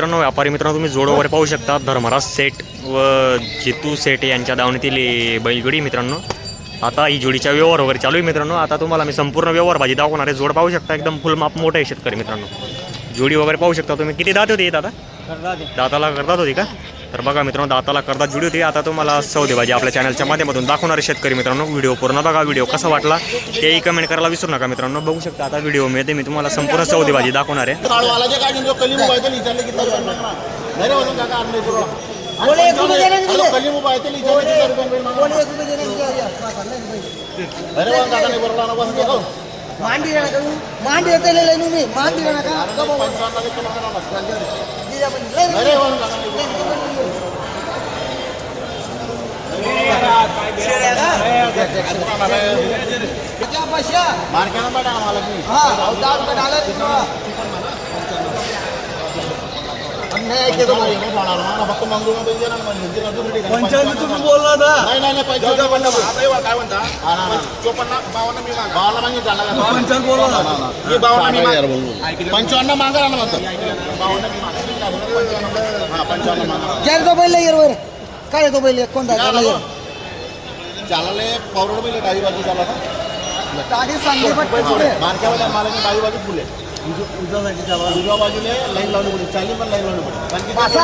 मित्रांनो व्यापारी मित्रांनो तुम्ही जोड वगैरे पाहू शकता. धर्मराज सेट व जितू सेट यांच्या दावणीतील बैलगुडी मित्रांनो. आता ही जोडीच्या व्यवहार वगैरे चालू आहे मित्रांनो. आता तुम्हाला मी संपूर्ण व्यवहार भाजी दाखवणार आहे. जोड पाहू शकता एकदम फुल माप मोठं आहे शेतकरी मित्रांनो. जोडी वगैरे पाहू शकता तुम्ही. किती दात होती दादा? दाताला करतात होती का? तर बघा मित्रांनो दाताला करतात जुडी होती. आता तुम्हाला सौदे भाजी आपल्या चॅनलच्या माध्यमातून दाखवणार आहे शेतकरी मित्रांनो. व्हिडिओ पूर्ण बघा. व्हिडिओ कसा वाटला तेही कमेंट करायला विसरू नका मित्रांनो. बघू शकता आता व्हिडिओ मिळते मी तुम्हाला संपूर्ण सौदे भाजी दाखवणार आहे. कली मुंबई ते विचारले किती रुपये मिळणार? नाही रे वजन काका आणले तुला बोले, एक रुपये देणे नाही दिले. कली मुंबई ते विचारले किती रुपये मिळणार? कोणी एक रुपये देणे नाही दिले. अरे वजन काका नाही बरोबर बस देखो मांडी राणा करू मांडी येते लय लय मी मांडी राणा का का बाबा पंचावन्न किलो करा बस. दिल्या पण लय लय. अरे वजन काका नाही बरोबर. क्या पैसा मार्केटला पाठवा मला की दहा रुपये डॉलर नाही ऐकते तो नाही, नाही होणार. मला फक्त मंगळूरमध्ये देणार. हिंदी नंतर ठीक आहे. पंचावन्न तुम्ही बोलला ना नाही. काय म्हणता. बावन्न मागे झाला? पंचावन्न बोलला मी बावन्न मी पंचावन्न मागा ना म्हणतो बावन्न मी मागा. हा, चार तो बैल येर वर? काय तो बैल? कोणता चालले पावरोड पहिले डावी बाजू चालला टाकी सांगली मी डावी बाजू फुले उजव्या बाजूने लाईन लावली पडली चालली पण लाईन लावली पडली वासा?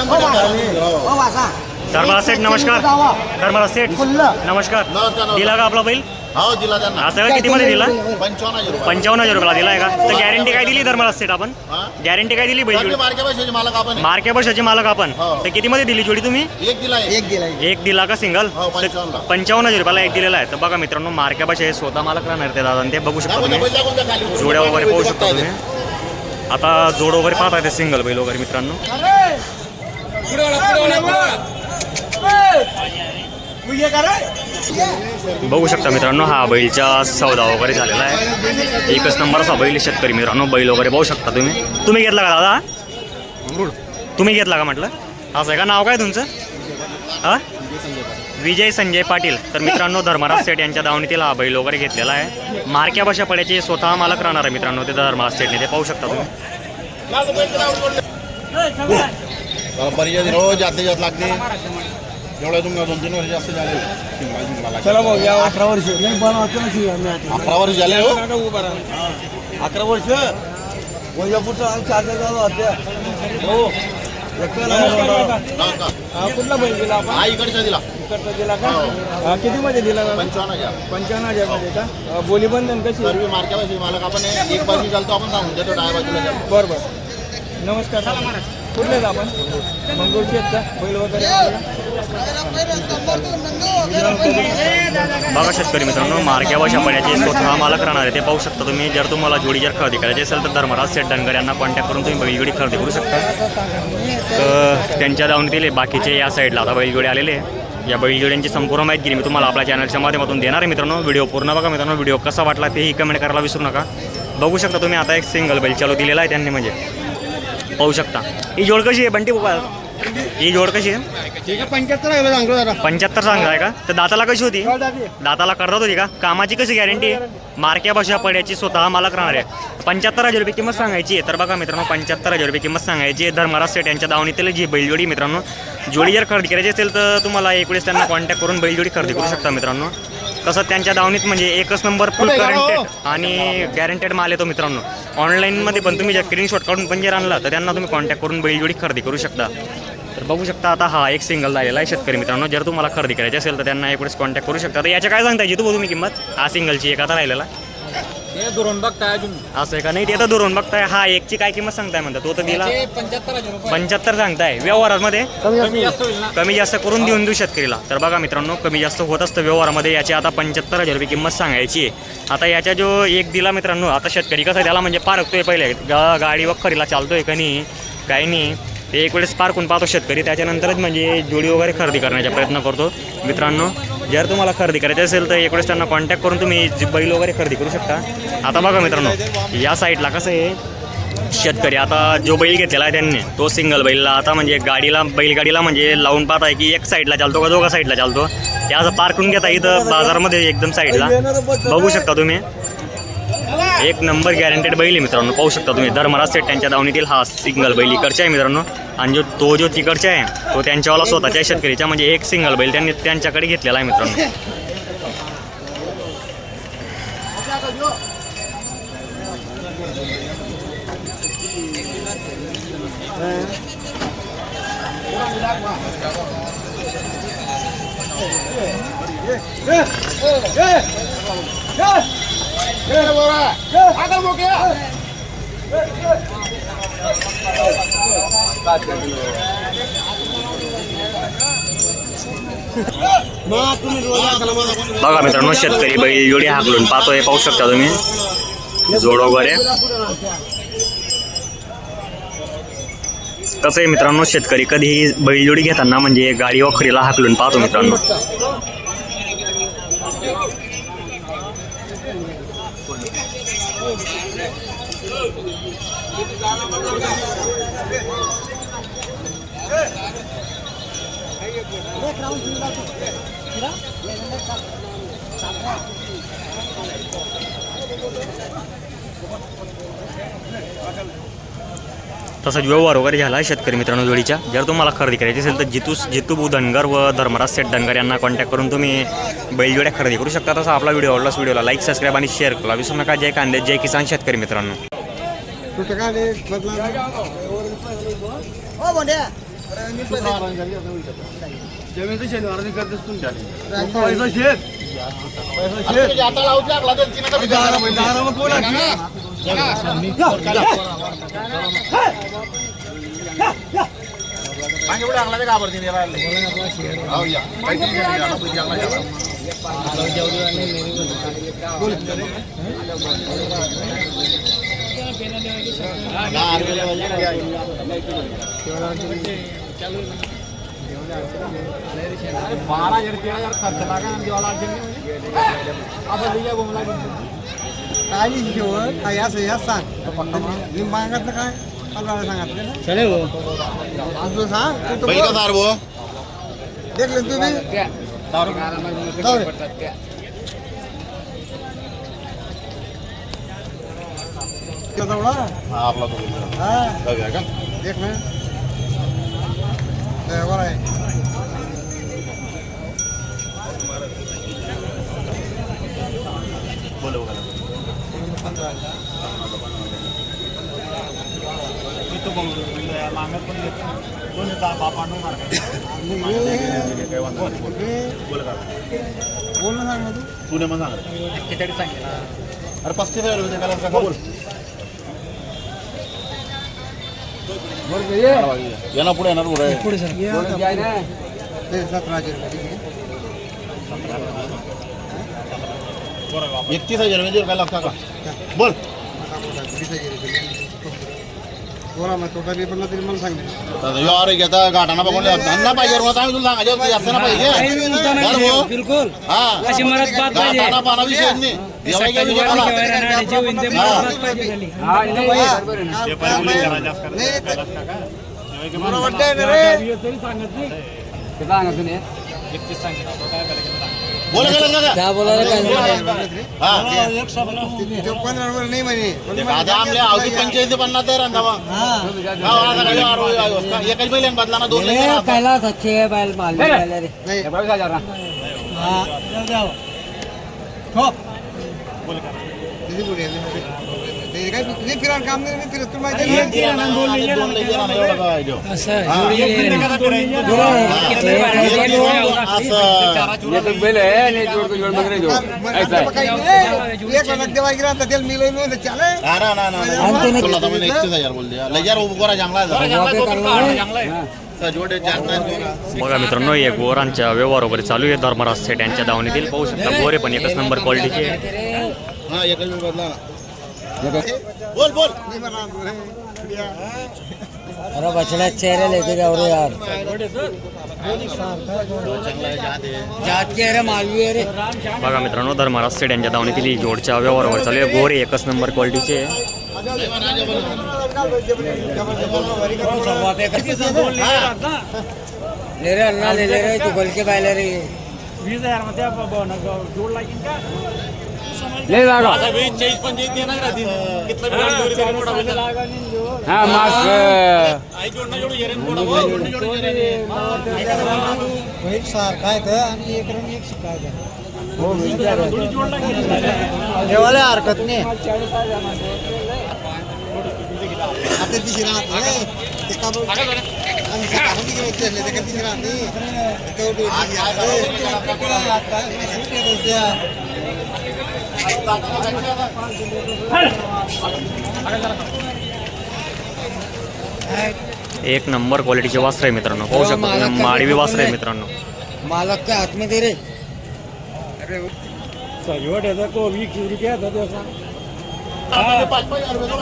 हो, वासा. हो. धर्मराज सेठ नमस्कार. धर्मराज सेठ नमस्कार. दिला का आपला बैल? हो दिला त्यांना. हा कितीमध्ये दिला पंचावन्न हजार रुपये पंचावन्न हजार रुपयाला दिलाय का? तर गॅरंटी काय दिली धर्मराज सेठ आपण? हा? गॅरंटी काय दिली बैल मार्क्या पैशाची मालक आपण आहे. मार्के बसाचे मालक आपण. हो. तर कितीमध्ये दिली जोडी तुम्ही? एक दिला आहे. एक गेला एक दिला का सिंगल हो, पंचावन्नला. पंचावन्न हजार रुपयाला एक दिलेला आहे. तर बघा मित्रांनो मार्के बस हे स्वतः मालक राहणार ते दादा आणि ते बघू शकता दाखवून तुम्ही. द्या, दाखवून द्या खाली. जोड्या वगैरे पाहू शकता तुम्ही. आता जोड वगैरे पाहता ते सिंगल बैल वगैरे मित्रांनो. बघू शकता मित्रांनो हा बैलचा सौदा वगैरे झालेला आहे. एकच नंबरचा बैल आहे शेतकरी मित्रांनो बैल वगैरे पाहू शकता तुम्ही. तुम्ही घेतला का दादा? तुम्ही घेतला का म्हटलं? असं आहे का? नाव काय तुमचं? हा? विजय संजय पाटील. तर मित्रांनो धर्मराज सेठ यांच्या दावणीतील हा बैल वगैरे घेतलेला आहे. मारक्या भाषा पड्याचे स्वतः मालक राहणार आहे मित्रांनो ते धर्मराज सेठने ते पाहू शकता तुम्ही. परिचय रोज जाते जात लागते. एवढ्या तुमका दोन तीन वर्ष जास्त झाले. चला भाऊ या अठरा वर्ष. नाही. अकरा वर्ष झाले हो. अकरा वर्ष? वैजापूरचा आम्ही झालो होत्या हो. कुठला बैल दिला आपण? हा इकडचा दिला. इकडचा दिला का? हा, किती मध्ये दिला? पंचावन्न हजार. पंचावन्न हजारमध्ये का? हा, बोली बंधन कशी? सर्व पाहिजे मालक आपण एक बाजू चालतो आपण सांगून देतो डाव्या बाजूला चालतो. बरं बरं. नमस्कार कुठले आहेत आपण? मंगळूरचे आहेत का? बैल वगैरे बघा शेतकरी मित्रांनो मार्क्या भाषा पड्याचे स्वतः मालक राहणार आहे ते पाहू शकता तुम्ही. जर तुम्हाला जोडी जर खरेदी करायची असेल तर धर्मराज सेठ धनगर यांना कॉन्टॅक्ट करून तुम्ही बैलजोडी खरेदी करू शकता. तर त्यांच्या दिले बाकीचे या साईडला आता बैलजोडी आलेले आहे. या बैलजोड्यांची संपूर्ण माहिती मी तुम्हाला आपल्या चॅनलच्या माध्यमातून देणार आहे मित्रांनो. व्हिडिओ पूर्ण बघा मित्रांनो. व्हिडिओ कसा वाटला तेही कमेंट करायला विसरू नका. बघू शकता तुम्ही आता एक सिंगल बैल चालू दिलेला आहे त्यांनी म्हणजे. पाहू शकता. ही जोड कशी आहे? बंटी बाबा ही जोड कशी आहे? पंच्याहत्तर आहे सांगतो जरा. पंच्याहत्तर सांगताय का? तर दाताला कशी होती? दाताला करतात होती का? कामाची कशी गॅरंटी आहे मार्क्या भाषा पड्याची स्वतः मालक राहणार आहे. पंच्याहत्तर हजार रुपये किंमत सांगायची आहे. तर बघा मित्रांनो पंच्याहत्तर हजार रुपये किंमत सांगायची आहे. धर्मराज सेठ यांच्या दावणीतील जी बैलजोडी मित्रांनो जोडी जर खरेदी करायची असेल तर तुम्हाला एक वेळेस त्यांना कॉन्टॅक्ट करून बैलजोडी खरेदी करू शकता मित्रांनो. तसं त्यांच्या दावणीत म्हणजे एकच नंबर फुल गॅरंटेड आणि गॅरंटेड माल येतो मित्रांनो. ऑनलाईनमध्ये पण तुम्ही जर स्क्रीनशॉट काढून पण जर आणला तर त्यांना तुम्ही कॉन्टॅक्ट करून बैलजोडी खरेदी करू शकता. तर बघू शकता आता हा एक सिंगल झालेला आहे शेतकरी मित्रांनो. जर तुम्हाला खरेदी करायची असेल तर त्यांना एकवेळेस कॉन्टॅक्ट करू शकता. तर याच्या काय सांगता येते तुम्ही किंमत? हा सिंगलची एक आता राहिलेला. दुरून बघताय अजून. असं आहे का? नाही ते तर दुरून बघताय. हा एकची काय किंमत सांगताय म्हणता तो तर दिला. पंच्याहत्तर हजार रुपये. पंच्याहत्तर सांगताय. व्यवहारामध्ये? कमी जास्त होईल ना. कमी जास्त करून देऊन देऊ शेतकरीला. तर बघा मित्रांनो कमी जास्त होत असतं व्यवहारामध्ये. याची आता पंच्याहत्तर हजार रुपये किंमत सांगायची आहे. आता याच्या जो एक दिला मित्रांनो आता शेतकरी कसं आहे, त्याला म्हणजे पारखतोय पहिले. गा गाडी वखरीला चालतोय का नाही? काही नाही. ते एक वेळेस पारखून पाहतो शेतकरी. त्याच्यानंतरच म्हणजे जोडी वगैरे खरेदी करण्याचा प्रयत्न करतो. मित्रांनो जर तुम्हाला खरेदी करायची असेल तर एकवेळेस त्यांना कॉन्टॅक्ट करून तुम्ही जी बैल वगैरे खरेदी करू शकता. आता बघा मित्रांनो या साईडला कसं आहे? शेतकरी आता जो बैल घेतलेला आहे त्यांनी तो सिंगल बैलला आता म्हणजे गाडीला बैलगाडीला म्हणजे लावून पाहत आहे की एक साईडला चालतो का दोघा साईडला चालतो? ते असं पार्क करून घेता इथं बाजारमध्ये एकदम साईडला बघू शकता तुम्ही. एक नंबर गॅरंटेड बैल आहे मित्रांनो. पाहू शकता तुम्ही धर्मराज सेट त्यांच्या दावणीतील हा सिंगल बैल इकडचा आहे मित्रांनो. आणि जो तो जो तिकडचा आहे तो त्यांच्यावाला स्वतःच्या शेतकरीचा म्हणजे एक सिंगल बैल त्यांनी त्यांच्याकडे घेतलेला आहे मित्रांनो. बघा मित्रांनो शेतकरी बैल जोडी हाकलून पाहतोय पाहू शकता तुम्ही. जोड वगैरे. कसं आहे मित्रांनो शेतकरी कधीही बैलजोडी घेताना म्हणजे गाडी वखरीला हाकलून पाहतो मित्रांनो. तसा व्यवहार वगैरे झाला आहे शेतकरी मित्रांनो जोडीच्या जर तुम्हाला खरेदी करायची असेल तर जितू जितूबू धनगर व धर्मराज सेठ धनगर यांना कॉन्टॅक्ट करून तुम्ही बैलजोड्या खरेदी करू शकता. तसा आपला व्हिडिओ आवडलास व्हिडिओला लाईक सबस्क्राईब आणि शेअर करा. विसरू नका. जय कांदे जय किसान शेतकरी मित्रांनो. कुठं काय नाही, बदला. हो बोंड्या. मी पैसे- जमीन शनिवार करतेस तुमच्या पैसा शेत पैसा शेत आता लावूच लागला तर तिनं तर दारा दारामध्ये कोण आहे? मागे पुढे लागला ते घाबरते नाही राहिले. हो, या. काहीतरी घ्या, घ्या, पैसे लागला, घ्या. काय नाही शेवट काय असं या सांग मी मागत काय पंधरा सांगितलं ना चले हो तुझं सांग तू तर? देखलं तुम्ही जाऊ दे. तो जवळ हा. हा, आपला तो बैल. हा? जाऊया का? देख ना ड्रायव्हर आहे. बोल ना सांग ना तू. तुने मग सांग अरे पस्तीस हजार रुपये बोल. येणार पुढे येणार पुढे ते सतराशे रुपये एकतीस हजार रुपये देऊ काय लागता का बोल बोला मग तो कधी पण तरी मला सांगितलं आता ह्यो अरे घेता गाठाना बघून धंदा पाहिजे मग आम्ही तुला सांगायचं जास्त ना पाहिजे. बरं भाऊ? बिलकुल. हा. अशी मरत बात पाहिजे. गाठाना पाना विषय नाही. जेवाय काय विषय मला? जेवण जेवण ते मरत बात पाहिजे खाली मला वाटतंय ना रे. बोला गेलं का हा. नाही म्हणे आपल्या अवधी पंचायती पन्नास आहे रंधावा एकाच बैल बदला ना दोन पहिला सच्चे बैल माल? ते काय फिरायला काम नाही फिरत तुला माहिती आहे ना? हा. आता काही नाही. एक देवा त्याला मी. लई. बघा मित्रांनो हे गोरांच्या व्यवहार वगैरे चालू आहे. धर्मराज सेठ यांच्या दावणीतील. पाहू शकता गोरे पण एकच नंबर क्वालिटीचे. हा, एकच बैल बदला ना. बोल बोल. अरे बचला चेहरे लेके जाओ रे यार। जात के रे मालवी रे। बघा मित्रांनो धर्मराज सेठ यांच्या दावणीतील ही जोडच्या चालू आहे. गोरे एकच नंबर क्वालिटीचे आहे. ले रे अन्ना ले ले रे तू बोल के बायला रे ले जागा हा मास सारखा आहे आणि एक रंग एक शिकायचा ठेवायला हरकत नाही आता तिशी राहत एक नंबर क्वालिटीचे वस्त्र आहे मित्रांनो. पाहू शकता तुम्ही माडवी वस्त्र आहे मित्रांनो. मालक के हाथ में दे रे पाच पाच हजार रुपये.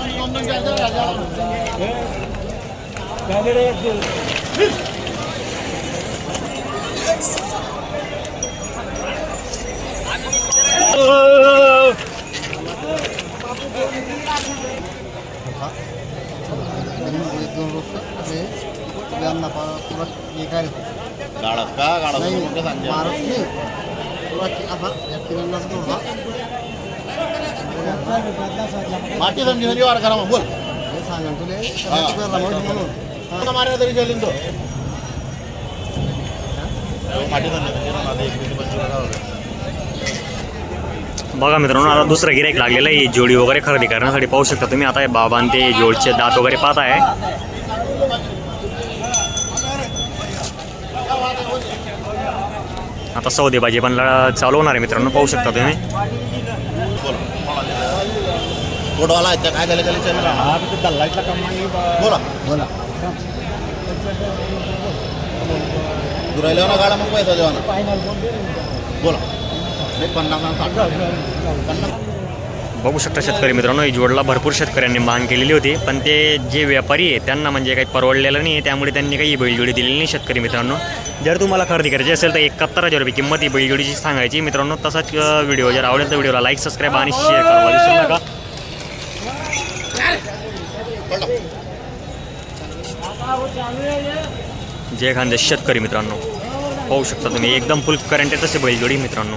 समजी म्हणजे करा मग बोल आता मारायला तरी चालेल तो। आता एक मिनिट पंचवीस बघा मित्रांनो आता दुसरं गिराईक लागलेलं आहे. जोडी वगैरे खरेदी करण्यासाठी पाहू शकता तुम्ही. आता हे बाबा ते जोडचे दात वगैरे पाहत आहे आता सौदेबाजी पण चालू होणार आहे मित्रांनो. पाहू शकता तुम्ही. गोडवाला आहेत त्या काय झालं त्याला बोला. बोला. दुरायला ना गाडा मग पैसा देवा ना बोला. नाही पन्नास पन्नास बघू शकता शेतकरी मित्रांनो ही जोडला भरपूर शेतकऱ्यांनी मागणी केलेली होती पण ते जे व्यापारी आहे त्यांना म्हणजे काही परवडलेलं नाही त्यामुळे त्यांनी काही बैलजोडी दिलेली नाही शेतकरी मित्रांनो. जर तुम्हाला खरेदी करायची असेल तर एकाहत्तर हजार रुपये किंमत ही बैलजोडीची सांगायची. मित्रांनो तसाच व्हिडिओ जर आवडेल तर व्हिडिओला लाईक सबस्क्राईब आणि शेअर करायला विसरू नका. जे खांदे शेतकरी मित्रांनो. पाहू शकता तुम्ही एकदम फुल करंट येत असे बैलजोडी मित्रांनो.